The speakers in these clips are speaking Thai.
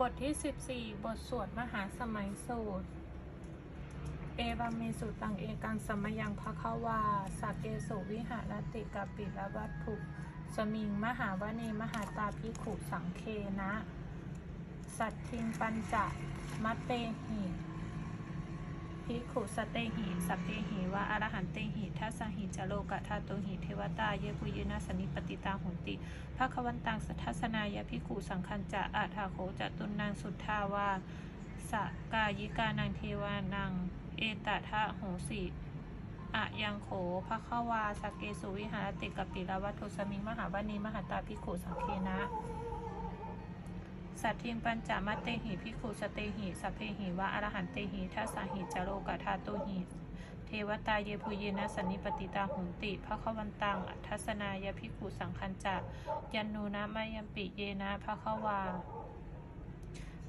บทที่ 14 บทสวดมหาสมัยสูตร เอวาเมสุตังเอกังสมยังภควาสักเกสุวิหารติกาปิลวัตถุ สมิงมหาวเนมหาตาพิขุสังเคนะ สัตทิงปัญจะมัตเตหิ ภิกขุสเตหิสัพเพหิวะอรหันเตหิทัสสหิจโลกะทาโตหิเทวตาเยปุยนาสนิปติตาหุนติภควันตังสัทสนายพิคูสังคัญจะอาถาโขจะตุนนางสุทธาวาสกายิกานังเทวานัง เอตทะโหสิอะยังโขภควาสเกสุวิหารติกปิลวัตุสมิงมหาวานีมหาตาพิคูสังเคนะ สัตทิงปัญจมัตเตหิพิคูสเตหิสัพเพหิวะอรหันเตหิทัสสหิจโลกะทาตุหิเทวตาเยพุเยนะสันนิปติตาหุนติภควันตัง อัทัสนายพิคูสังคัญจะยันนูนะมายัมปิเยนะภควา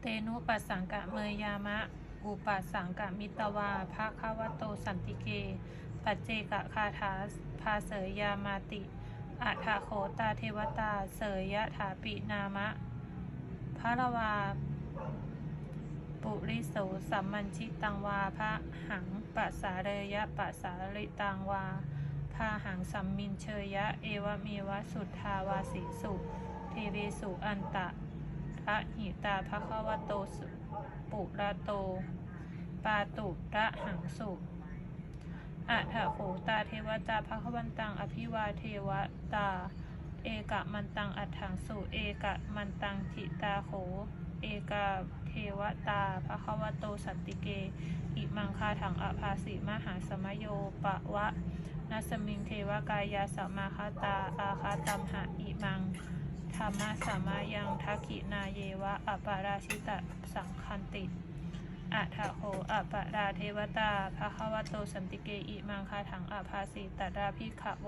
เตนุปัสสังกะเมยยามะ อุปัสสังกะมิตวาภาควโตสันติเก ปัจเจกะคาถาภาเสยยามาติอัฐโขตาเทวตาเสยยะถาปินามะ พระวา ปุริโสสัมมันชิตังวาพระหังปัสสาเรยะปัสสาริตังวาพาหังสัมมินเชยะ เอวเมวะสุทธาวาสีสุเทเวสุอันตะพระหิตาภควโตสุปุระโต ปาตุระหังสุอัฏฐโขตาเทวตาภควันตังอภิวาเทวตา เอกะมันตังอัฏฐังสุเอกะมันตังทิตาโข เอกาเทวตาภควโตสันติเก อิมังคาถังอภาสิมหาสมโยปะวะนัสมิงเทวกายาสัมมาคาตาอาคาตัมหะอิมังธรรมะสามายังทักขินาเยวะอัปปาราชิตะสังคันติอัฏฐโหอัปปาราเทวตาภควโตสันติเกอิมังคาถังอภาสิตตราพิขโว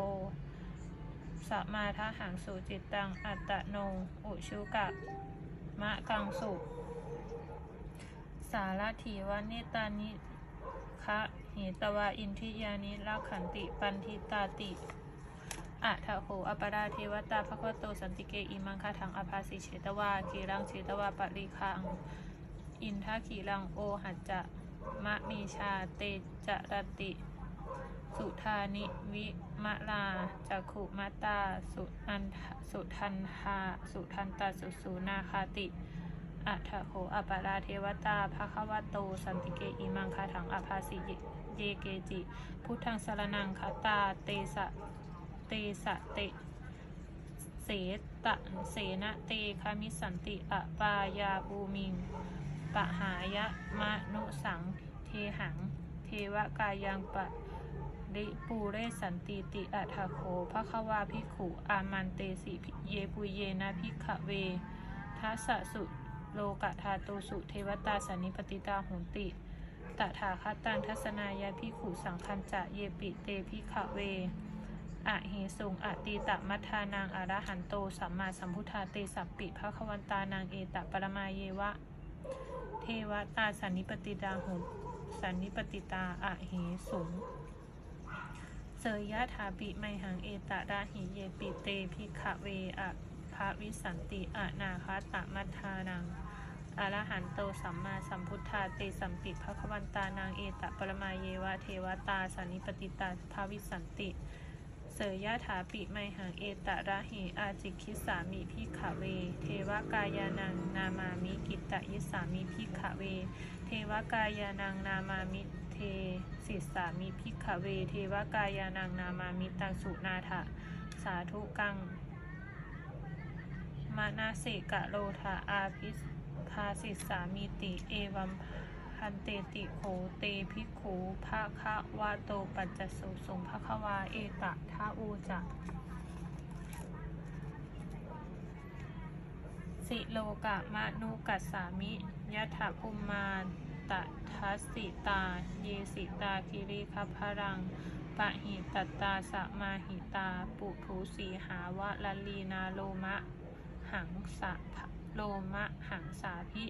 สัมมาทหังสุจิตตัง อัตตโน อุชุกะ มะกังสุ สารถีวานิตานิคะเหตวาอินทิยานิลักขันติปันทิตาติอะทะโหอปราเทวตาภควโตสันติเกอิมังคาถังอภาสิเฉตวาคีรังเฉตวาปริคัง อินทาขีรังโอหัจจะมะมีชาเตจรติ สุธานิวิมะลาจักขุมาตา สุอันสุทันหาสุทันตาสุสูนาคาติอัฏฐโหอปาราเทวตาภควโต สันติเกอิมังคาถังอภาสิเยเกจิ พุทธังสรนังคาตา เตสะ เตสะเตเสตะเสนะเตคามิสันติอปายาบูมิงปะหายะมะนุสัง เทหัง เทวกายังปะ ริปูเรสันติติอัฏฐโคภควาภิกขุ อามันเตสิเยปุเยนะภิกขเวทัสสุโลกะธาตุสุเทวตาสันนิปติตาหุนติตถาคตังทัศนายาภิกขุสังคัญจะเยปิเตภิกขเวอะเหสุงอะติตะมัทานางอรหันโตสัมมาสัมพุทธาเตสัปปิภควันตานางเอตะปรมาเยวะ เทวตาสันนิปติตาหุสันนิปติตาอะเหสุง เสยยะถาปิไมหังเอตะราหิเยปิเตภิกขเวอะภะวิสันติอะนาคาตะมัทธานังอรหันโตสัมมาสัมพุทธาเตสัมปิภควันตานางเอตะปรมาเยวะเทวตาสันนิปติตาภาวิสันติ เสยยะถาปิไมหังเอตะระหิอาจิคิสามิพิขะเว เทวกายานังนามามิกิตตยิสามิพิขะเว เทวกายานังนามามิเท สิสามิพิขเวเทวกายานังนามามิตังสุนาถะสาธุกังมานาเสกะโลทาอาภิสภาสิสามิติ เอวัมพันเตติโขเตภิกขูภาคะวะโตปัจจสุสงภควาเอตะทาอูจะสิโลกะมะนุกัสสามิยะถาภูมาตะ ทัสสิตา เยสิตาคิริคพรังปะหิตตาสมาหิตา ปุถุสีหาวะลลีนาโลมะ หังสะโลมะ หังสาพิ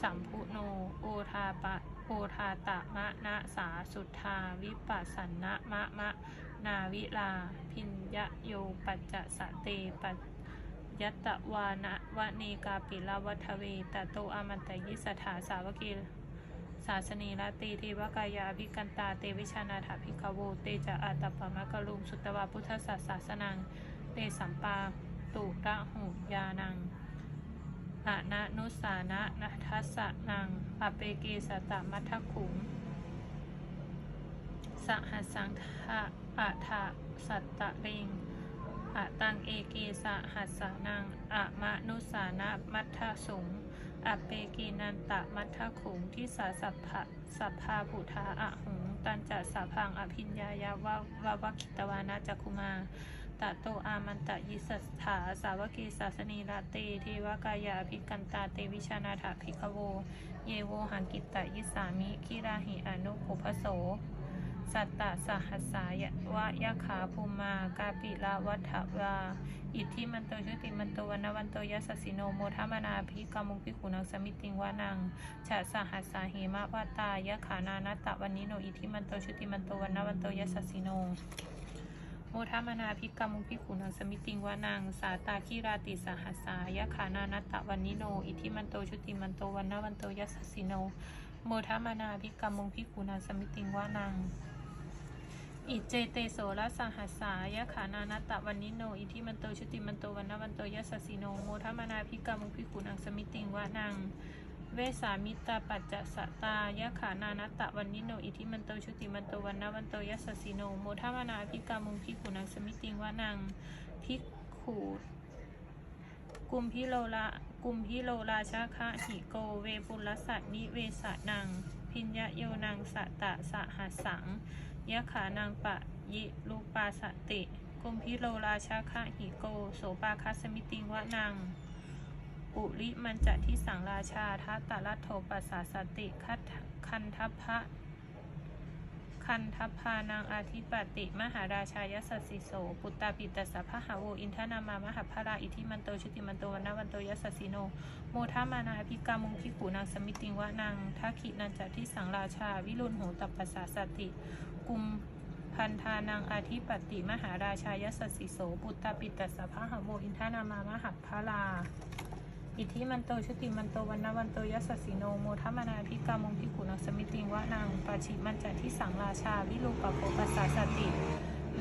สัมพุโน โอทาปะโอทาตะมะนะสาสุทธา วิปัสสนนะมะมะ นาวิลา พิญญโย ปัจจะสะเตปัจยัตตวานะวะเนกาปิลาวัทเวตโตอมันตยิสถาสาวกี ศาสนีราตีเทวกายาภิกันตาเตวิชานาถาภิกขโวเตจะอาตปปะมะกะลุมสุตตวาพุทธศาสสนัง เตสัมปาตุระหุยานังอะนะนุสานะนัทัสสะนังอเปเกสตะมัทขุงสหัสังทะอะทะสัตตะเริงอะตังเอเกสหัสสานังอะมะนุสานะมัทสุง อะเปกีนันตะมัทธขุงที่สาสัพพะสัพพาปุทาอะหุง ตันจัสสะพังอภิญญายาวาวาวคิตวานาจักุมาตะโตอามันตะยิสัสถาสาวกีศาสนีราเตเทวกายาภิกันตาเตวิชานาถาภิกขโว เยโวหังกิตตะยิสามิคิราหิอนุโภพโส สัตตะสหัสสายวะยะขาภูมากาปิลาวัฏวาอิทธิมันโตชุติมันโตวันวันโตยัสสิโนโมทามนาภิกามุภิขุนังสมิติงวานังฉะสหัสสาเหมะวตายะขานานัตตะวันนิโนอิทธิมันโตชุติมันโตวันวันโตยัสสิโนโมทามนาภิกามุภิขุนังสมิติงวานังสาตาคิราติสหัสสายะขานานัตตะวันนิโน อิทิมันโตชุติมันโตวันนวันโตยัสสิโน โมทามนาภิกามุภิขุนังสมิติงวานัง อิเจเตโสระสหัสสายะขานานัตตะวันนิโน อิทิมันโตชุติมันโตวันนวันโตยัสสสสิโนโมทมานาภิกามุภิกขุนังสมิติงวะนัง เวสามิตาปัจจสตายะขานานัตตะวันนิโน อิทิมันโตชุติมันโตวันนวันโตยัสสสสิโนโมทมานาภิกามุภิกขุนังสมิติงวะนังภิกขูกุมพิโลละกุมพิโลราชาคะหิโกเวปุลสัตนิเวสะนัง พิญญโยนังสตตะสหัสสัง ยะขานางปะยิลูปาสติกุมพิโลราชาคะหิโก โสปาคัสมิติงวะนางอุลิมันจะที่สังราชาทัตตะลัทโทปัสสาสติคัตคันทัพพะคันทัพพานางอาธิปติมหาราชายสสสิโส ปุตตาปิตสสะพหาโวอินทนามามหาพราอิทิมันโตชุติมันโตวันนวันโตยัสสิโน โมทามานาภิกามุงพิกูนางสมิติงวะนางทักขินันจะที่สังราชา วิรุณโหตัปปัสสาสติ กุมพันธานังอาทิปติมหาราชายสสสิโสปุตตาปิตสสภะหโมอินทนามามหาพราอิทธิมันโตชุติมันโตวันนวันโตยัสสิโนโมทัมนาภิกามงพิกุนัสมิติงวะนางปาชิมันจะที่สังราชา วิลูปโภปัสสาสติ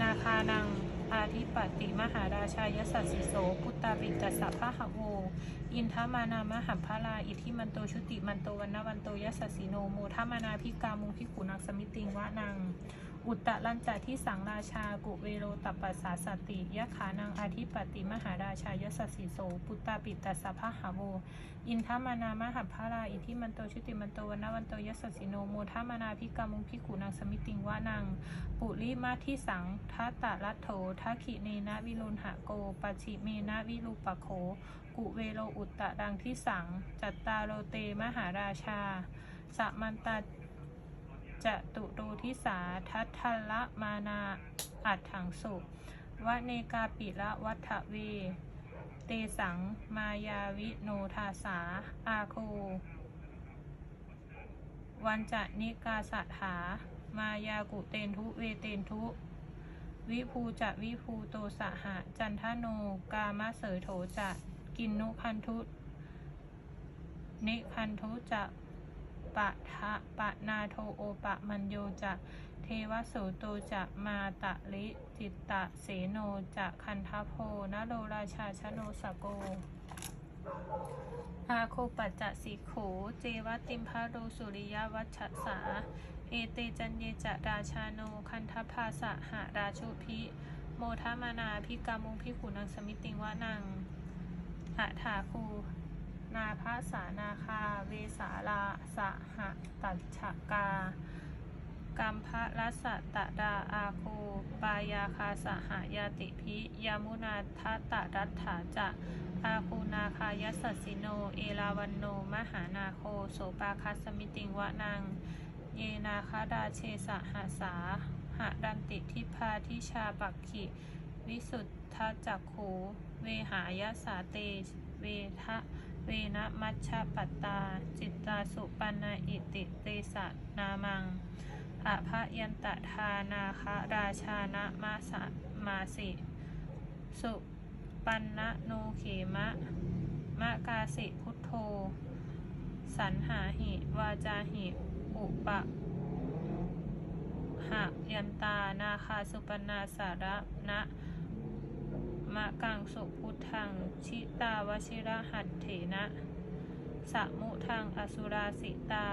นาคานัง อาทิปติมหาราชายสสสิโสพุตตาปิตสสะพะหะโวอินทมานามหัมพาลาอิทธิมันโตชุติมันโตวันนวันโตยัสสสิโนโมทัมนาพิกามุงพิกุนักสมิติงวะนาง อุตตะลันจะที่สังราชากุเวโรตัปปัสสาสติยะขานังอาทิปติมหาราชายสสิโส ปุตตาปิตสสะพะหาโว อินทมานามหัพพาราอิทิมันโตชุติมันโตวันวันโตยสสิโนโมทามานาภิกามุงพิกุนังสมิติงวานัง ปุริมาที่สังทัตตะรัตโถทักขิเนนะวิรุณหะโกปัจฉิเมนะวิรูปะโข กุเวโรอุตตะดังที่สัง จัตตาโรเตมหาราชา สัมันตา จะตุโรทิสาทัทละมานาอัดถังสุวะเนกาปิละวัฏเว เตสังมายาวิโนทาสา อาโควันจะนิกาสัทธามายากุเตนทุเวเตนทุ วิภูจะวิภูโตสหะจันทโนกามะเสยโถจะกินนุพันทุนิพันทุจะ ปะทะปะนาโทโอปะมัญโยจะเทวสโตจะมาตะลิจิตตะเสโนจะคันทโพนโรราชาชโนสโกอาโคปัจจสิโขเจวติมพาโรสุริยวัชสา เอเตจันเยจะราชาโน คันทภาสะหาราชุพิ โมทามานาพิกามุงพิขุนังสมิติวะนังอะถาคู นาภาสานาคา เวสาลาสะหะตัจฉกากัมพะรัสะตะดาอาโคปายาคาสหายาติพิยามุนาทัตะรัตถาจะอาคูนาคายัสสสสิโน เอราวันโน มหานาโคโสปาคัสมิติงวะนังเยนาคาดาเชสหาสาหะดันติทิพาทิชาปักขิ วิสุทธจักขูเวหายสาเต เวทะ เวนะมัชฌปัตตา จิตตาสุปันนาอิติเตสะนามังอภยันตทานาคราชานะมาสะมาสิ สุปันนะโนเขมะ มะกาสิพุทโธ สันหาหิ วาจาหิ อุปะหะยันตา นาคาสุปนาสาระนะ มะกังสุพุทธัง ชิตาวชิระหัตเถนะสะมุทังอสุราสิตา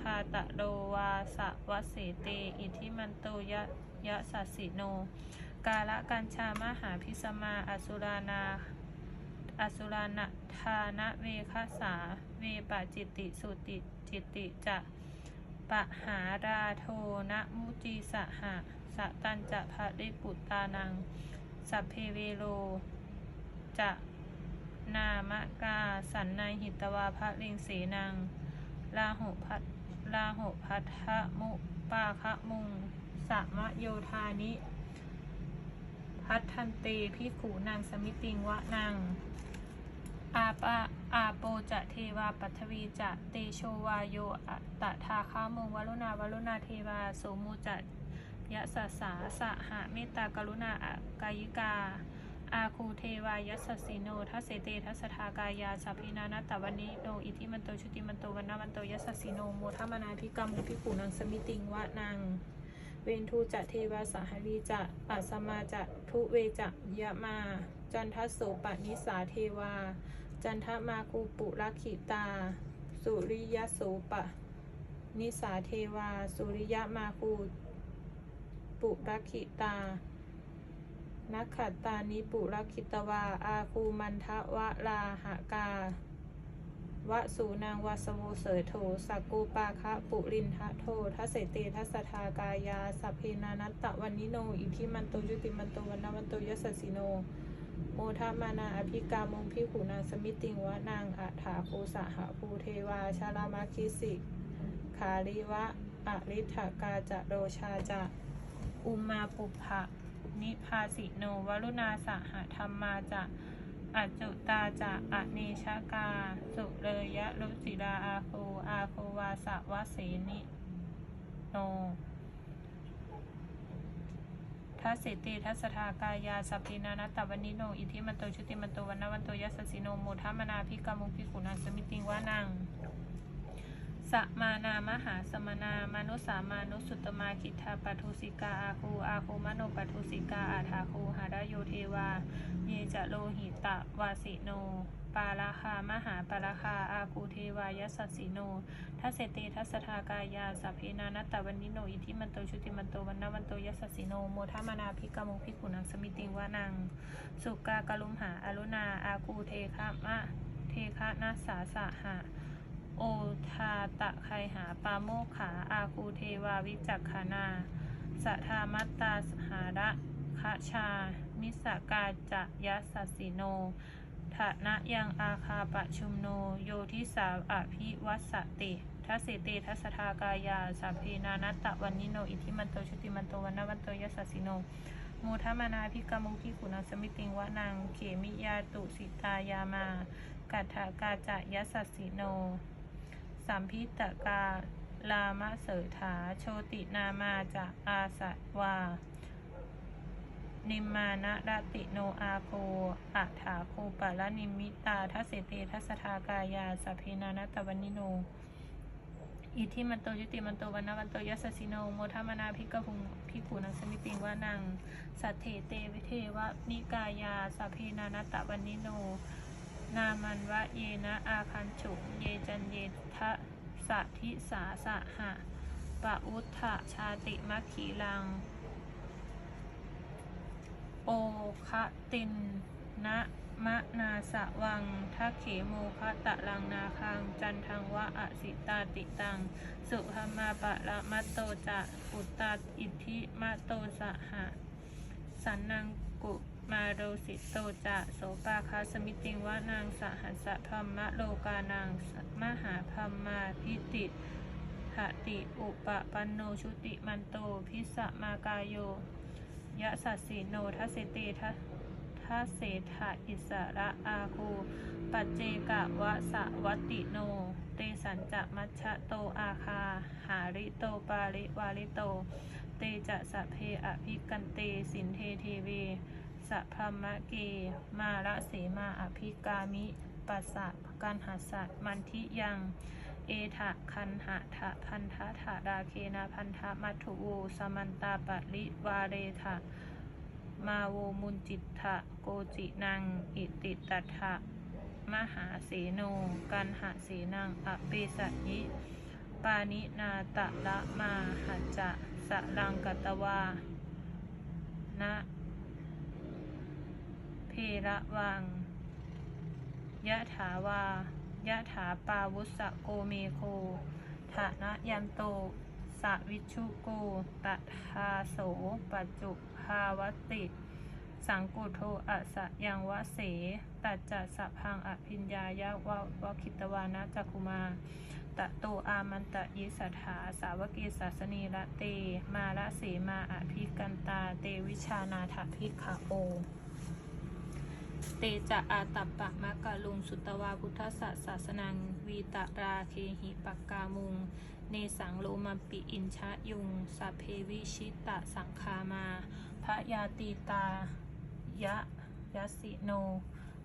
คาตะโดวาสะวะเสเต อิทิมันโตยะยะสัสสิโน กาละกัญชามหาพิสมาอสุรานาอสุรานะทานะเวคสา เวปจิติสุติจิติจะปะหาราโทนะมุจีสหะสะตันจะภะริปุตตานัง สัพเพเวโลจะนามะกา สันในหิตวาพระลิงเสนังลาหุพัทลาหุพัทธมุปาคะมุงสะมะโยธานิ พัทธันเตพิขูนางสมิติงวะนางอาปะอาโปจะเทวาปัทวีจะเตโชวาโยอัตตาคามุงวรุณาวรุณาเทวาโสมูจะ ยะสสาสะหะเมตตากรุณาอกายิกา อาคูเทวายัสสิโนทัสเสเตทัสทากายาสัพพินานัตตวันนิโนอิทิมันโตชุติมันโตวันนามันโตยัสสิโนโมทัมนาพิกรรมพิขูนังสมิติงวะนางเวนทูจะเทวาสหรีจะปัสมาจะทุเวจะยะมา จันทโสปนิสาเทวา จันทมาคูปุรักขิตา สุริยโสปะนิสาเทวา สุริยมาคู ปุรักขิตานักขัตตานิปุรักขิตวา อาคูมันทะวะลาหกาวะสูนางวาสโวเสยโถสักกูปาคะปุรินทะโททัสเสเตทัสสทากายาสัพเพนานัตตะวันนิโน อิทิมันโตยุติมันโตวันนาวันโตยัสสสสิโน โมทามานาอภิกามงพิขูนางสมิติงวะนางอัฐาภูสหภูเทวาชาลามาคิสิ ขาลิวะอริทกาจะโรชาจะ อุมมาปุภะนิพาสิโนวรุณาสหธรรมมาจะอัจจุตาจะอเนชกา สุเรยะรุสิราอาโคอาโควาสะวะเสนิโนทัสสิติทัสสทากายาสัพพินานตวันนิโน อิทิมันโตชุติมันโตวันนวันโตยัสสิโนโมทัมนาพิกามุพิกุณาสมิติงวานัง สมานามหาสมนามนุสามานุสุตมาคิทาปัทุสิกาอาคูอาคูมโนปัทุสิกาอาทาคูหาดโยเทวา เยจะโลหิตะวาสิโน ปาราคามหาปาราคาอาคูเทวายสัสสิโนทัสเสเตทัสสทากายาสัพเพนานัตตวันนิโนอิทิมันโตชุติมันโตวันนวันโตยัสสิโนโมทามานาพิกามุพิกุนังสมิติงวานัง สุกากลุมหาอรุณาอาคูเทคะมะเทคะนาสาสะหะ โอทาตะไคหาปาโมขา อาคูเทวาวิจักขานาสัทธามัตตาสหาระคะชา นิสกาจะยัสสิโนทะนะยังอาคาปะชุมโน โยทิสาอภิวัสสติทัสเตทัสทากายาสัพเพนานัตตะวันนิโน อิทิมันโตชุติมันโตวันนวันโตยัสสิโนโมทมานาพิกามุพิขุนาสมิติงวะนางเขมิยาตุสิตายามากัตถากาจะยัสสิโน สัมพิตกาลามะเสถา โชตินามาจะอาสะวา นิมมานะรติโนอาโคอัฏฐาโคปะละนิมิตาทัสเตทัสทากายาสัพเพนานตตวันนิโน อิทิมันโตยุติมันโตวันนวันโตยัสสิโนโมทมนาภิกขุงภิกขุนังสมิติงวานังสัทเถเตวิเทวะนิกายาสัพเพนานตตวันนิโน นามันวะเยนะอาคันฉุงเยจันเยทะสะทิสาสะหะปะอุทธะชาติมัคคีลัง โอคะตินนะมะนาสะวังทักเขโมคะตะลังนาคัง จันทังวะอสิตาติตัง สุภมาปะละมัตโตจะอุตตาอิทธิมะโตสหะ สันนังกุ มาโรสิโตจะโสปาคาสมิติงวานางสหัสสะพรมะโลกานางมหาพรมมาพิติหติอุปปันโนชุติมันโตพิสะมากายโยยะสัสสิโนทัสเตทัทัสเสถะอิสระอาคูปัจเจกะวะสะวัติโน เตสันจะมัชะโตอาคา หาริโตปาริวาริโต เตจะสะเพอภิกันเตสินเทเทเว สะพรมะเก มาละเสมาอภิกามิ ปัสสะกันหัสสะมันทิยัง เอทะคันหะทะพันธะถาดาเคนาพันธะมัทุโวสมันตาปะริวาเรทะมาโวมุนจิตทะโกจินัง อิติตัตถะมหาเสโนกันหะเสนังอเปสัยิ ปานินาตะละมาหัจจะสะลังกตวานะ ระวัง ยะถาวา ยะถาปาวุสะโกเมโคฐานะยันโตสะวิชุโกตะทาโสปัจจุภาวติ สังกุโทอสะยังวะเสตัจจะสะพังอภิญญายะวะวะคิตวานะจักุมาตะโตอามันตะยิสัทธาสาวกีศาสนีละเต มาละเสมาอภิกันตา เตวิชานาถภิกขโอ เตจะอาตัปปะมะกะลุงสุตวาพุทธสสะศาสนังวีตราเคหิปักกามุง เนสังโลมัมปิอินชะยุงสัพเพวิชิตะสังคามา พระยาตีตายะยัสสิโน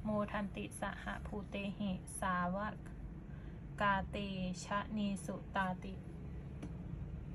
โมทันติสหภูเตหิสาวกกาเตชะนีสุตาติ